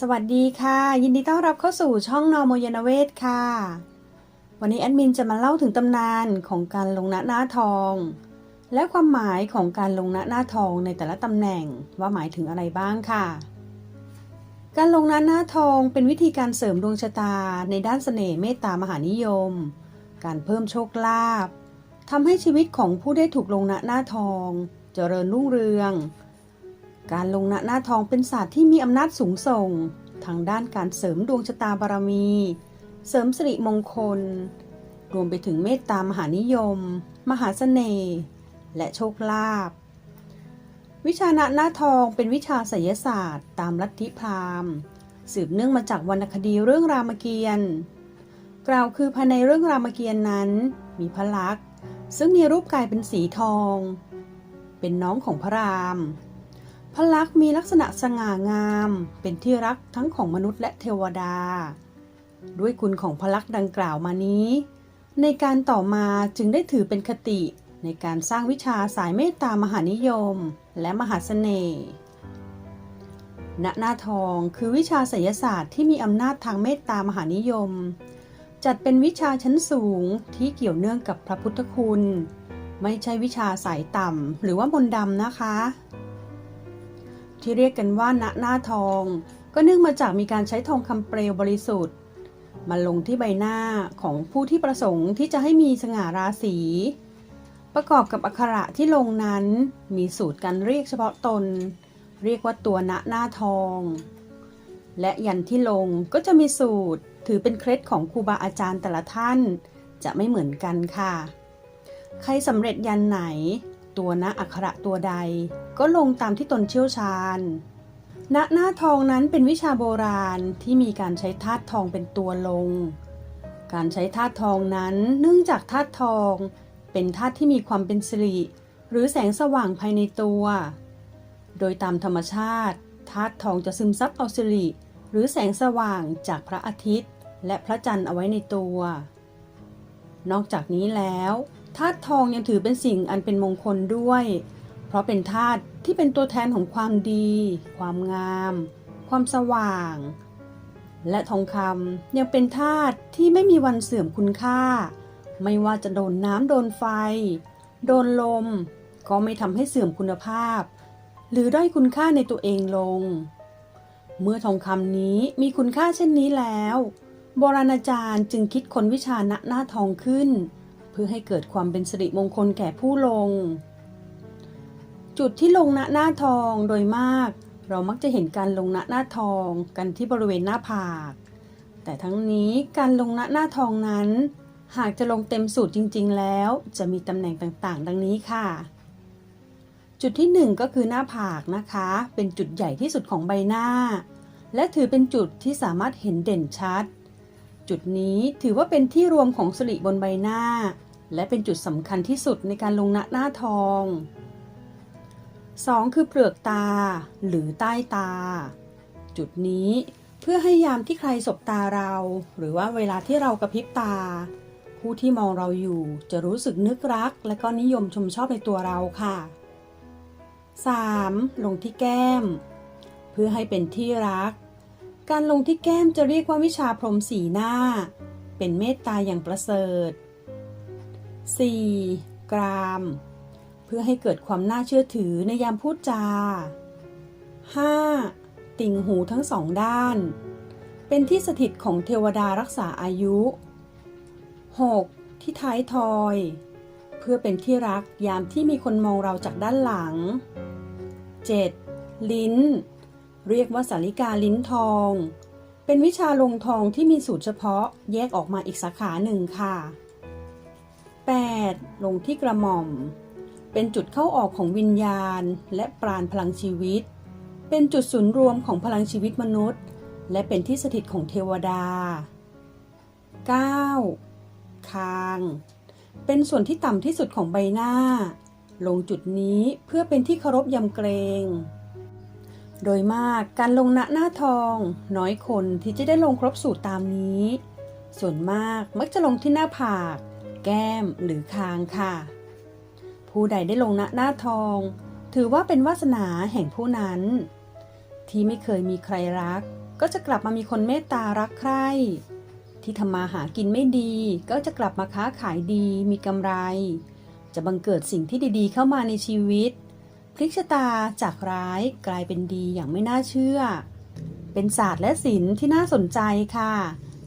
สวัสดีค่ะ ยินดีต้อนรับเข้าสู่ช่องนอโมยนเวศค่ะ วันนี้แอดมินจะมาเล่าถึงตำนานของการลงณหน้าทอง และความหมายของการลงณหน้าทองในแต่ละตำแหน่งว่าหมายถึงอะไรบ้างค่ะ การลงณหน้าทองเป็นวิธีการเสริมดวงชะตาในด้านเสน่ห์เมตตามหานิยม การเพิ่มโชคลาภทำให้ชีวิตของผู้ได้ถูกลงณหน้าทอง เจริญรุ่งเรือง การลงหน้าทองเป็นศาสตร์ที่มีอำนาจสูงส่ง ทางด้านการเสริมดวงชะตาบารมี เสริมสิริมงคล รวมไปถึงเมตตามหานิยม มหาเสน่ห์และโชคลาภวิชาณหน้าทองเป็นวิชาไสยศาสตร์ ตามลัทธิพราหมณ์ สืบเนื่องมาจากวรรณคดีเรื่องรามเกียรติ์กล่าวคือภายในเรื่องรามเกียรติ์นั้น มีพระลักษณ์ซึ่งมีรูปกายเป็นสีทอง เป็นน้องของพระราม พระลักษณ์มีลักษณะสง่างาม เป็นที่รักทั้งของมนุษย์และเทวดา ด้วยคุณของพระลักษณ์ดังกล่าวมานี้ ในการต่อมาจึงได้ถือเป็นคติในการสร้างวิชาสายเมตตามหานิยม และมหาเสน่ห์ณหน้าทองคือวิชาไสยศาสตร์ที่มีอำนาจทางเมตตามหานิยม จัดเป็นวิชาชั้นสูงที่เกี่ยวเนื่องกับพระพุทธคุณ ไม่ใช่วิชาสายต่ำหรือว่ามนดำนะคะ ที่เรียกกันว่าณหน้าทอง ก็เนื่องมาจากมีการใช้ทองคำเปลวบริสุทธิ์ มาลงที่ใบหน้าของผู้ที่ประสงค์ที่จะให้มีสง่าราศีประกอบกับอักขระที่ลงนั้นมีสูตรการเรียกเฉพาะตน เรียกว่าตัวณหน้าทอง และยันที่ลงก็จะมีสูตรถือเป็นเคล็ดของครูบาอาจารย์แต่ละท่าน จะไม่เหมือนกันค่ะ ใครสำเร็จยันไหน ตัวณอักขระตัวใด ก็ลงตามที่ตนเชี่ยวชาญ ณหน้าทองนั้นเป็นวิชาโบราณที่มีการใช้ธาตุทองเป็นตัวลง การใช้ธาตุทองนั้นเนื่องจากธาตุทอง เป็นธาตุที่มีความเป็นสิริหรือแสงสว่างภายในตัว โดยตามธรรมชาติธาตุทองจะซึมซับเอาสิริหรือแสงสว่างจากพระอาทิตย์ และพระจันทร์เอาไว้ในตัว นอกจากนี้แล้ว ธาตุทองยังถือเป็นสิ่งอันเป็นมงคลด้วย เพราะเป็นธาตุที่เป็นตัวแทนของความดี ความงาม ความสว่าง และทองคำยังเป็นธาตุที่ไม่มีวันเสื่อมคุณค่า ไม่ว่าจะโดนน้ำโดนไฟ โดนลม ก็ไม่ทำให้เสื่อมคุณภาพ หรือด้อยคุณค่าในตัวเองลง เมื่อทองคำนี้มีคุณค่าเช่นนี้แล้ว โบราณอาจารย์จึงคิดค้นวิชาณหน้าทองขึ้นเเพื่อให้เกิดความเป็นสิริมงคลแก่ผู้ลง จุดที่ลงณหน้าทองโดยมาก เรามักจะเห็นการลงณหน้าทองกันที่บริเวณหน้าผาก แต่ทั้งนี้การลงณหน้าทองนั้น หากจะลงเต็มสูตรจริง ๆ แล้ว จะมีตำแหน่งต่างๆ ดังนี้ค่ะ จุดที่หนึ่งก็คือหน้าผากนะคะ เป็นจุดใหญ่ที่สุดของใบหน้า และถือเป็นจุดที่สามารถเห็นเด่นชัด จุดนี้ถือว่าเป็นที่รวมของสิริบนใบหน้า และเป็นจุดสำคัญที่สุดในการลงหน้าหน้าทอง 2. คือเปลือกตา หรือใต้ตา จุดนี้เพื่อให้ยามที่ใครสบตาเรา หรือว่าเวลาที่เรากระพริบตา ผู้ที่มองเราอยู่จะรู้สึกนึกรัก และก็นิยมชมชอบในตัวเราค่ะ 3. ลงที่แก้ม เพื่อให้เป็นที่รัก การลงที่แก้มจะเรียกว่าวิชาพรมสีหน้า เป็นเมตตาอย่างประเสริฐ 4. กราม เพื่อให้เกิดความน่าเชื่อถือในยามพูดจา 5. ติ่งหูทั้งสองด้าน เป็นที่สถิตของเทวดารักษาอายุ 6. ที่ท้ายทอย เพื่อเป็นที่รักยามที่มีคนมองเราจากด้านหลัง 7. ลิ้น เรียกว่าสาริกาลิ้นทอง เป็นวิชาลงทองที่มีสูตรเฉพาะแยกออกมาอีกสาขาหนึ่งค่ะ 8. ลงที่กระหม่อม เป็นจุดเข้าออกของวิญญาณ และปราณพลังชีวิต เป็นจุดศูนย์รวมของพลังชีวิตมนุษย์ และเป็นที่สถิตของเทวดา 9. คาง เป็นส่วนที่ต่ำที่สุดของใบหน้า ลงจุดนี้เพื่อเป็นที่เคารพยำเกรง โดยมากการลงณหน้าทอง น้อยคนที่จะได้ลงครบสูตรตามนี้ ส่วนมากมักจะลงที่หน้าผาก แก้มหรือคางค่ะ ผู้ใดได้ลงณหน้าทอง ถือว่าเป็นวาสนาแห่งผู้นั้น ที่ไม่เคยมีใครรัก ก็จะกลับมามีคนเมตตารักใคร่ที่ทำมาหากินไม่ดี ก็จะกลับมาค้าขายดีมีกำไร จะบังเกิดสิ่งที่ดีๆ เข้ามาในชีวิต พลิกชะตาจากร้ายกลายเป็นดีอย่างไม่น่าเชื่อ เป็นศาสตร์และศิลป์ที่น่าสนใจค่ะ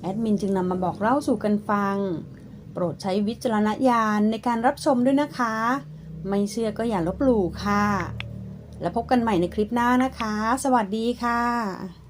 แอดมินจึงนำมาบอกเล่าสู่กันฟัง โปรดใช้วิจารณญาณในการรับชมด้วยนะคะ ไม่เชื่อก็อย่าลบหลู่ค่ะ แล้วพบกันใหม่ในคลิปหน้านะคะ สวัสดีค่ะ